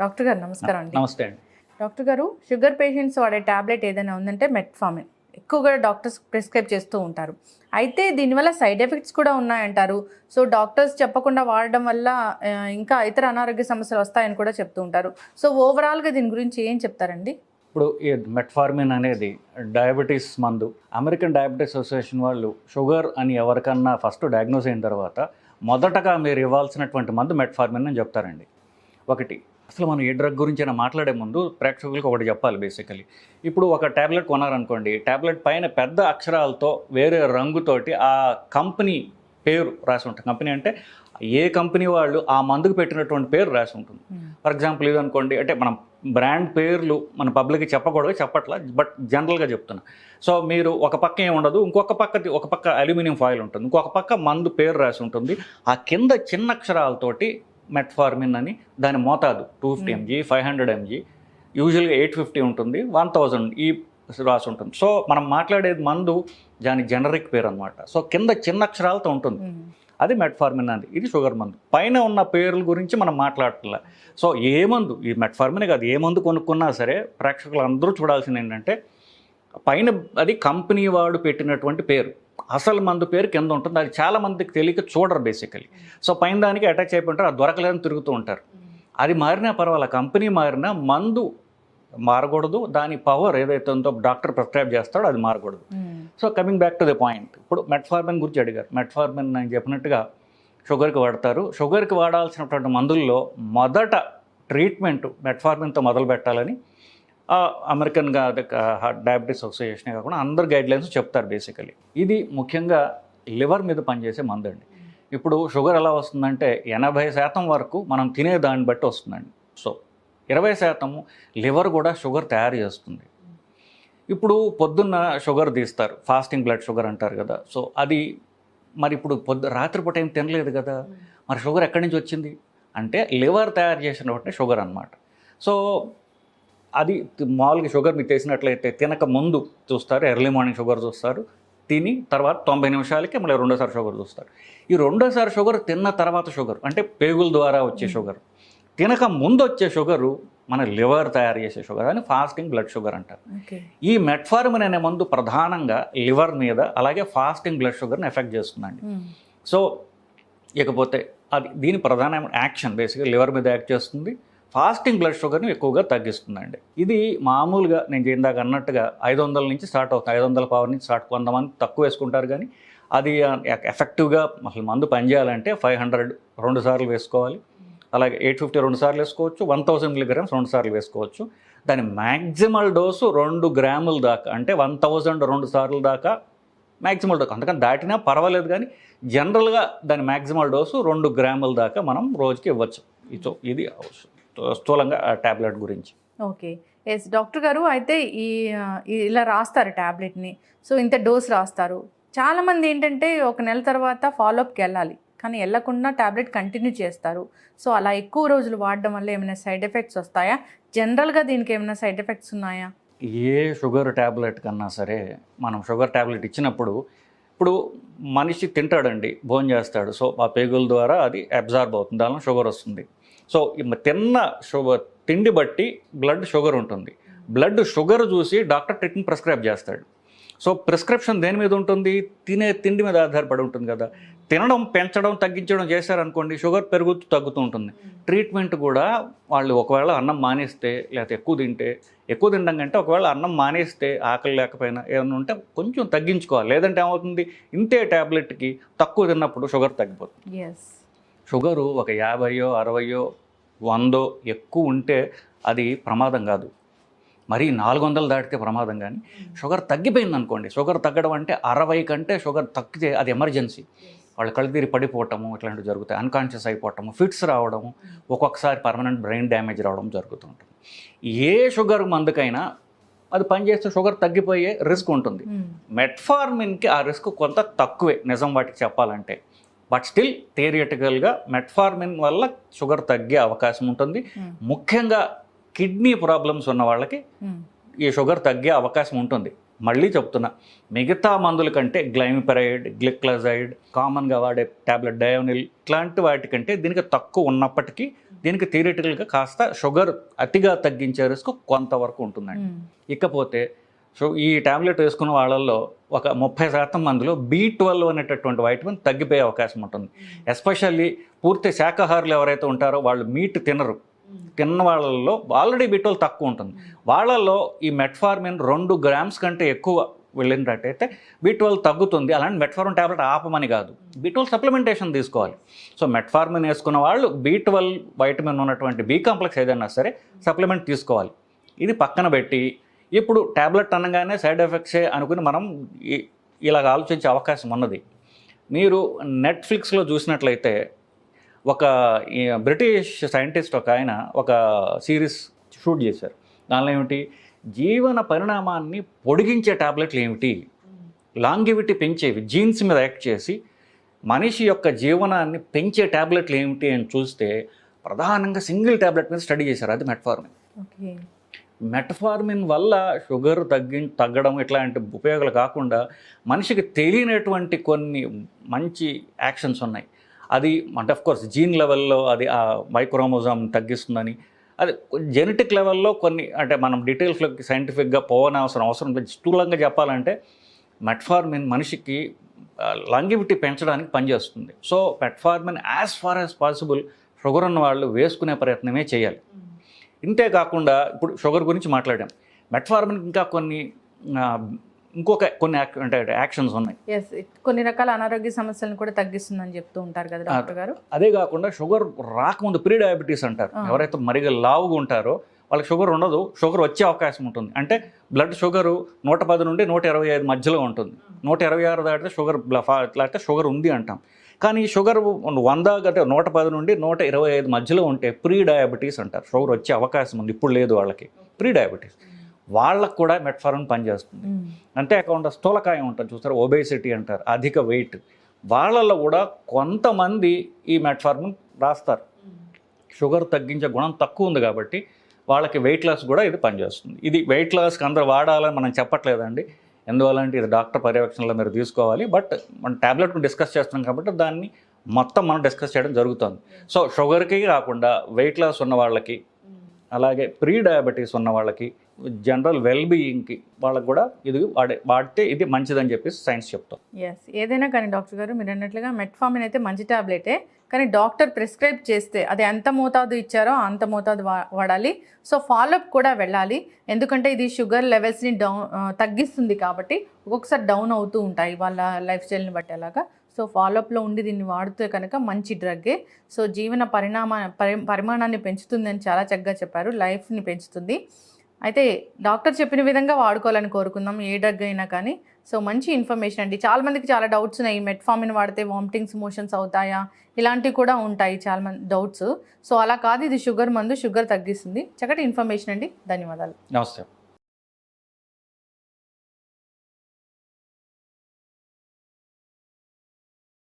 Doctor గారు నమస్కారం అండి నమస్తే అండి. డాక్టర్ గారు షుగర్ పేషెంట్స్ వాడే టాబ్లెట్ ఏదైనా ఉందంటే మెట్ఫామిన్ ఎక్కువగా డాక్టర్స్ ప్రిస్క్రైబ్ చేస్తూ ఉంటారు. అయితే దీనివల్ల సైడ్ ఎఫెక్ట్స్ కూడా ఉన్నాయంటారు. సో డాక్టర్స్ చెప్పకుండా వాడడం వల్ల ఇంకా ఇతర అనారోగ్య సమస్యలు వస్తాయని కూడా చెప్తూ ఉంటారు. సో ఓవరాల్గా దీని గురించి ఏం చెప్తారండి? ఇప్పుడు ఈ మెట్ఫార్మిన్ అనేది డయాబెటీస్ మందు. అమెరికన్ డయాబెటీస్ అసోసియేషన్ వాళ్ళు షుగర్ అని ఎవరికన్నా ఫస్ట్ డయాగ్నోస్ అయిన తర్వాత మొదటగా మీరు ఇవ్వాల్సినటువంటి మందు మెట్ఫార్మిన్ అని చెప్తారండి. ఒకటి అసలు మనం ఏ డ్రగ్ గురించి అయినా మాట్లాడే ముందు ప్రేక్షకులకు ఒకటి చెప్పాలి బేసికలీ. ఇప్పుడు ఒక ట్యాబ్లెట్ కొనారనుకోండి ట్యాబ్లెట్ పైన పెద్ద అక్షరాలతో వేరే రంగుతోటి ఆ కంపెనీ పేరు రాసి ఉంటుంది. కంపెనీ అంటే ఏ కంపెనీ వాళ్ళు ఆ మందుకు పెట్టినటువంటి పేరు రాసి ఉంటుంది. ఫర్ ఎగ్జాంపుల్ ఇది అనుకోండి అంటే మనం బ్రాండ్ పేర్లు మన పబ్లిక్కి చెప్పకూడదు చెప్పట్లా బట్ జనరల్గా చెప్తున్నా. సో మీరు ఒక పక్క ఏమి ఉండదు ఇంకొక పక్క ఒక పక్క అల్యూమినియం ఫాయిల్ ఉంటుంది ఇంకొక పక్క మందు పేరు రాసి ఉంటుంది. ఆ కింద చిన్న అక్షరాలతోటి మెట్ఫార్మిన్ అని దాని మోతాదు two fifty MG five hundred MG. యూజువల్గా ఎయిట్ ఫిఫ్టీ ఉంటుంది వన్ థౌజండ్ ఈ రాసి ఉంటుంది. సో మనం మాట్లాడేది మందు దాని జనరిక్ పేరు అనమాట సో కింద చిన్న అక్షరాలతో ఉంటుంది. అది మెట్ఫార్మిన్ అది ఇది షుగర్ మందు. పైన ఉన్న పేర్ల గురించి మనం మాట్లాడట్లే. సో ఏ మందు ఈ మెట్ఫార్మిన్ కాదు ఏ మందు కొనుక్కున్నా సరే ప్రేక్షకులు అందరూ చూడాల్సింది ఏంటంటే పైన అది కంపెనీ వాడు పెట్టినటువంటి పేరు. అసలు మందు పేరు కింద ఉంటుంది. అది చాలా మందికి తెలియక చూడరు బేసికలీ సో పైన దానికి అటాచ్ అయిపోయి ఉంటారు అది దొరకలేదని తిరుగుతూ ఉంటారు. అది మారినా పర్వాలేదు కంపెనీ మారినా మందు మారకూడదు. దాని పవర్ ఏదైతే ఉందో డాక్టర్ ప్రిస్క్రైబ్ చేస్తాడో అది మారకూడదు. So coming back to the point ఇప్పుడు మెట్ఫార్మిన్ గురించి అడిగారు. మెట్ఫార్మిన్ నేను చెప్పినట్టుగా షుగర్కి వాడతారు. షుగర్కి వాడాల్సినటువంటి మందుల్లో మొదట ట్రీట్మెంట్ మెట్ఫార్మిన్తో మొదలు పెట్టాలని అమెరికన్ డయాబెటీస్ అసోసియేషన్ కాకుండా అందరు గైడ్లైన్స్ చెప్తారు బేసికలీ. ఇది ముఖ్యంగా లివర్ మీద పనిచేసే మందు అండి ఇప్పుడు షుగర్ ఎలా వస్తుందంటే ఎనభై శాతం వరకు మనం తినే దాన్ని బట్టి వస్తుందండి. సో ఇరవై శాతము లివర్ కూడా షుగర్ తయారు చేస్తుంది. ఇప్పుడు పొద్దున్న షుగర్ తీస్తారు ఫాస్టింగ్ బ్లడ్ షుగర్ అంటారు కదా. సో అది మరి ఇప్పుడు పొద్దు రాత్రిపూట ఏం తినలేదు కదా. మరి షుగర్ ఎక్కడి నుంచి వచ్చింది? అంటే లివర్ తయారు చేసినటువంటి షుగర్ అన్నమాట. సో అది మామూలుగా షుగర్ మీకు తెలిసినట్లయితే తినక ముందు చూస్తారు ఎర్లీ మార్నింగ్ షుగర్ చూస్తారు తిని తర్వాత తొంభై నిమిషాలకి మళ్ళీ రెండోసారి షుగర్ చూస్తారు. ఈ రెండోసారి షుగర్ తిన్న తర్వాత షుగర్ అంటే పేగుల ద్వారా వచ్చే షుగర్ తినక ముందు వచ్చే షుగరు మన లివర్ తయారు చేసే షుగర్ అని ఫాస్టింగ్ బ్లడ్ షుగర్ అంటారు. ఈ మెట్ఫార్మిన్ అనే మందు ప్రధానంగా లివర్ మీద అలాగే ఫాస్టింగ్ బ్లడ్ షుగర్ని ఎఫెక్ట్ చేస్తుందండి. సో ఇకపోతే అది దీని ప్రధాన యాక్షన్ బేసిక్గా లివర్ మీద యాక్ట్ చేస్తుంది ఫాస్టింగ్ బ్లడ్ షుగర్ని ఎక్కువగా తగ్గిస్తుందండి. ఇది మామూలుగా నేను ఇందాక అన్నట్టుగా ఐదు వందల నుంచి స్టార్ట్ అవుతుంది. ఐదు వందల పవర్ నుంచి స్టార్ట్ కొంతమంది తక్కువ వేసుకుంటారు కానీ అది ఎఫెక్టివ్గా అసలు మందు పనిచేయాలంటే ఫైవ్ హండ్రెడ్ రెండు సార్లు వేసుకోవాలి. అలాగే ఎయిట్ ఫిఫ్టీ రెండు సార్లు వేసుకోవచ్చు. వన్ థౌసండ్ మిలీగ్రామ్స్ రెండు సార్లు వేసుకోవచ్చు. దాని మ్యాక్సిమల్ డోసు రెండు గ్రాముల దాకా అంటే వన్ థౌజండ్ రెండు సార్లు దాకా మ్యాక్సిమల్ డోసు. అంతకని దాటినా పర్వాలేదు కానీ జనరల్గా దాని మ్యాక్సిమల్ డోసు రెండు గ్రాముల దాకా మనం రోజుకి ఇవ్వచ్చు. ఇది అవసరం. స్థూలంగా ఆ ట్యాబ్లెట్ గురించి. ఓకే. ఎస్ డాక్టర్ గారు అయితే ఈ- ఇలా రాస్తారు ట్యాబ్లెట్ని సో ఇంత డోస్ రాస్తారు. చాలామంది ఏంటంటే ఒక నెల తర్వాత ఫాలోఅప్కి వెళ్ళాలి. కానీ వెళ్ళకుండా ట్యాబ్లెట్ కంటిన్యూ చేస్తారు. సో అలా ఎక్కువ రోజులు వాడడం వల్ల ఏమైనా సైడ్ ఎఫెక్ట్స్ వస్తాయా? జనరల్గా దీనికి ఏమైనా సైడ్ ఎఫెక్ట్స్ ఉన్నాయా? ఏ షుగర్ ట్యాబ్లెట్ కన్నా సరే మనం షుగర్ ట్యాబ్లెట్ ఇచ్చినప్పుడు ఇప్పుడు మనిషి తింటాడండి భోజనం చేస్తాడు సో ఆ పేగుల ద్వారా అది అబ్జార్బ్ అవుతుంది. దానిలో షుగర్ వస్తుంది. సో తిన్న షుగర్ తిండి బట్టి బ్లడ్ షుగర్ ఉంటుంది. బ్లడ్ షుగర్ చూసి డాక్టర్ ట్రీట్మెంట్ ప్రిస్క్రైబ్ చేస్తాడు. సో ప్రిస్క్రిప్షన్ దేని మీద ఉంటుంది? తినే తిండి మీద ఆధారపడి ఉంటుంది కదా. తినడం పెంచడం తగ్గించడం చేశారనుకోండి షుగర్ పెరుగుతూ తగ్గుతూ ఉంటుంది. ట్రీట్మెంట్ కూడా వాళ్ళు ఒకవేళ అన్నం మానేస్తే లేకపోతే ఎక్కువ తింటే ఎక్కువ తినడం కంటే ఒకవేళ అన్నం మానేస్తే ఆకలి లేకపోయినా ఏమైనా ఉంటే కొంచెం తగ్గించుకోవాలి. లేదంటే ఏమవుతుంది? ఇంతే ట్యాబ్లెట్కి తక్కువ తిన్నప్పుడు షుగర్ తగ్గిపోతుంది. ఎస్ షుగరు ఒక యాభైయో అరవయో వందో ఎక్కువ ఉంటే అది ప్రమాదం కాదు. మరి నాలుగు వందలు దాటితే ప్రమాదం కానీ షుగర్ తగ్గిపోయింది అనుకోండి షుగర్ తగ్గడం అంటే అరవై కంటే షుగర్ తగ్గితే అది ఎమర్జెన్సీ. వాళ్ళు కళ్ళు తిరిగి పడిపోవటము ఇట్లాంటివి జరుగుతాయి. అన్కాన్షియస్ అయిపోవటము ఫిట్స్ రావడము ఒక్కొక్కసారి పర్మనెంట్ బ్రెయిన్ డ్యామేజ్ రావడం జరుగుతూ ఉంటుంది. ఏ షుగర్ మందుకైనా అది పనిచేస్తే షుగర్ తగ్గిపోయే రిస్క్ ఉంటుంది. మెట్ఫార్మిన్కి ఆ రిస్క్ కొంత తక్కువే నిజం వాటికి చెప్పాలంటే. బట్ స్టిల్ థియరిటికల్గా మెట్ఫార్మిన్ వల్ల షుగర్ తగ్గే అవకాశం ఉంటుంది. ముఖ్యంగా కిడ్నీ ప్రాబ్లమ్స్ ఉన్న వాళ్ళకి ఈ షుగర్ తగ్గే అవకాశం ఉంటుంది. మళ్ళీ చెప్తున్నా మిగతా మందుల కంటే గ్లైమిపెరైడ్ గ్లిక్లజైడ్ కామన్గా వాడే టాబ్లెట్ డయోనిల్ ఇట్లాంటి వాటికంటే దీనికి తక్కువ ఉన్నప్పటికీ దీనికి థియరిటికల్గా కాస్త షుగర్ అతిగా తగ్గించే రిస్క్ కొంతవరకు ఉంటుందండి. ఇకపోతే సో ఈ టాబ్లెట్ వేసుకున్న వాళ్ళల్లో ఒక ముప్పై శాతం మందిలో బీ ట్వెల్వ్ అనేటటువంటి వైటమిన్ తగ్గిపోయే అవకాశం ఉంటుంది. ఎస్పెషల్లీ పూర్తి శాకాహారులు ఎవరైతే ఉంటారో వాళ్ళు మీట్ తినరు. తిన్న వాళ్ళల్లో ఆల్రెడీ బీ ట్వెల్వ్ తక్కువ ఉంటుంది. వాళ్ళల్లో ఈ మెట్ఫార్మిన్ రెండు గ్రామ్స్ కంటే ఎక్కువ వెళ్ళినట్టయితే బీ ట్వెల్వ్ తగ్గుతుంది. అలాంటి మెట్ఫార్మిన్ టాబ్లెట్ ఆపమని కాదు. బీ ట్వెల్వ్ సప్లిమెంటేషన్ తీసుకోవాలి. సో మెట్ఫార్మిన్ వేసుకున్న వాళ్ళు బీ ట్వెల్వ్ వైటమిన్ ఉన్నటువంటి బీ కాంప్లెక్స్ ఏదైనా సరే సప్లిమెంట్ తీసుకోవాలి. ఇది పక్కన పెట్టి ఇప్పుడు ట్యాబ్లెట్ అనగానే సైడ్ ఎఫెక్ట్సే అనుకుని మనం ఇలాగ ఆలోచించే అవకాశం ఉన్నది. మీరు నెట్ఫ్లిక్స్లో చూసినట్లయితే ఒక బ్రిటిష్ సైంటిస్ట్ ఒక ఆయన ఒక సిరీస్ షూట్ చేశారు. దానిలో ఏమిటి? జీవన పరిణామాన్ని పొడిగించే ట్యాబ్లెట్లు ఏమిటి? లాంగివిటీ పెంచేవి జీన్స్ మీద యాక్ట్ చేసి మనిషి యొక్క జీవనాన్ని పెంచే టాబ్లెట్లు ఏమిటి అని చూస్తే ప్రధానంగా సింగిల్ టాబ్లెట్ మీద స్టడీ చేశారు. అది మెట్ఫార్మిన్ ఓకే. మెటఫార్మిన్ వల్ల షుగర్ తగ్గి తగ్గడం ఇట్లాంటి ఉపయోగాలు కాకుండా మనిషికి తెలియనటువంటి కొన్ని మంచి యాక్షన్స్ ఉన్నాయి. అది అంటే కోర్స్ జీన్ లెవెల్లో అది ఆ మైక్రోమోజామ్ తగ్గిస్తుందని. అది జెనెటిక్ లెవెల్లో కొన్ని అంటే మనం డీటెయిల్స్లోకి సైంటిఫిక్గా పోవనవసరం అవసరం లేదు. స్థూలంగా చెప్పాలంటే మెట్ఫార్మిన్ మనిషికి లాంగివిటీ పెంచడానికి పనిచేస్తుంది. So metformin as far as possible sugar ఉన్న వాళ్ళు వేసుకునే ప్రయత్నమే చేయాలి. ఇంతే కాకుండా ఇప్పుడు షుగర్ గురించి మాట్లాడాం. మెట్ఫార్మిన్ ఇంకా కొన్ని ఇంకొక కొన్ని అంటే యాక్షన్స్ ఉన్నాయి. కొన్ని రకాల అనారోగ్య సమస్యలను కూడా తగ్గిస్తుందని చెప్తూ ఉంటారు కదా డాక్టర్ గారు. అదే కాకుండా షుగర్ రాకముందు ప్రీ డయాబెటీస్ అంటారు. ఎవరైతే మరిగా లావుగా ఉంటారో వాళ్ళకి షుగర్ ఉండదు షుగర్ వచ్చే అవకాశం ఉంటుంది. అంటే బ్లడ్ షుగర్ నూట పది నుండి నూట ఇరవై ఐదు మధ్యలో ఉంటుంది. నూట ఇరవై ఆరు దాటితే షుగర్ లేకపోతే షుగర్ ఉంది అంటాం. కానీ ఈ షుగర్ వంద అంటే నూట పది నుండి నూట ఇరవై ఐదు మధ్యలో ఉంటే ప్రీ డయాబెటీస్ అంటారు. షుగర్ వచ్చే అవకాశం ఉంది. ఇప్పుడు లేదు వాళ్ళకి. ప్రీ డయాబెటీస్ వాళ్ళకు కూడా మెట్ఫార్మిన్ పనిచేస్తుంది. మ్మ్. అంతేకాకుండా స్థూలకాయం ఉంటుంది చూస్తారు ఒబేసిటీ అంటారు. అధిక వెయిట్. వాళ్ళల్లో కూడా కొంతమంది ఈ మెట్ఫార్మిన్ రాస్తారు. షుగర్ తగ్గించే గుణం తక్కువ ఉంది కాబట్టి వాళ్ళకి వెయిట్ లాస్ కూడా ఇది పనిచేస్తుంది. ఇది వెయిట్ లాస్కి అందరూ వాడాలని మనం చెప్పట్లేదండి. ఎందువల్లంటే ఇది డాక్టర్ పర్యవేక్షణలో మీరు తీసుకోవాలి బట్ మన ట్యాబ్లెట్ డిస్కస్ చేస్తున్నాం కాబట్టి దాన్ని మొత్తం మనం డిస్కస్ చేయడం జరుగుతుంది. సో షుగర్కి కాకుండా వెయిట్ లాస్ ఉన్న వాళ్ళకి అలాగే ప్రీ డయాబెటీస్ ఉన్న వాళ్ళకి జనరల్ వెల్ బీయింగ్కి వాళ్ళకి కూడా ఇది వాడే వాడితే ఇది మంచిదని చెప్పేసి సైన్స్ చెప్తాం. ఎస్ ఏదైనా కానీ డాక్టర్ గారు మీరు అన్నట్లుగా మెట్ఫామిన్ అయితే మంచి టాబ్లెటే కానీ డాక్టర్ ప్రిస్క్రైబ్ చేస్తే అది ఎంత మోతాదు ఇచ్చారో అంత మోతాదు వా- వాడాలి. సో ఫాలోఅప్ కూడా వెళ్ళాలి. ఎందుకంటే ఇది షుగర్ లెవెల్స్ని డౌన్ తగ్గిస్తుంది కాబట్టి ఒక్కొక్కసారి డౌన్ అవుతూ ఉంటాయి వాళ్ళ లైఫ్ స్టైల్ని బట్టి అలాగా. సో ఫాలోఅప్లో ఉండి దీన్ని వాడితే కనుక మంచి డ్రగ్గే సో జీవన పరిణామా పరి పరిమాణాన్ని పెంచుతుందని చాలా చక్కగా చెప్పారు. లైఫ్ని పెంచుతుంది. అయితే డాక్టర్ చెప్పిన విధంగా వాడుకోవాలని కోరుకుందాం. ఏ డ్రగ్ అయినా కానీ. సో మంచి ఇన్ఫర్మేషన్ అండి. చాలామందికి చాలా డౌట్స్ ఉన్నాయి. మెట్ఫామిన్ వాడితే వామిటింగ్స్ మోషన్స్ అవుతాయా? ఇలాంటివి కూడా ఉంటాయి చాలా మంది డౌట్స్ సో అలా కాదు. ఇది షుగర్ మందు షుగర్ తగ్గిస్తుంది. చక్కటి ఇన్ఫర్మేషన్ అండి. ధన్యవాదాలు. నమస్తే.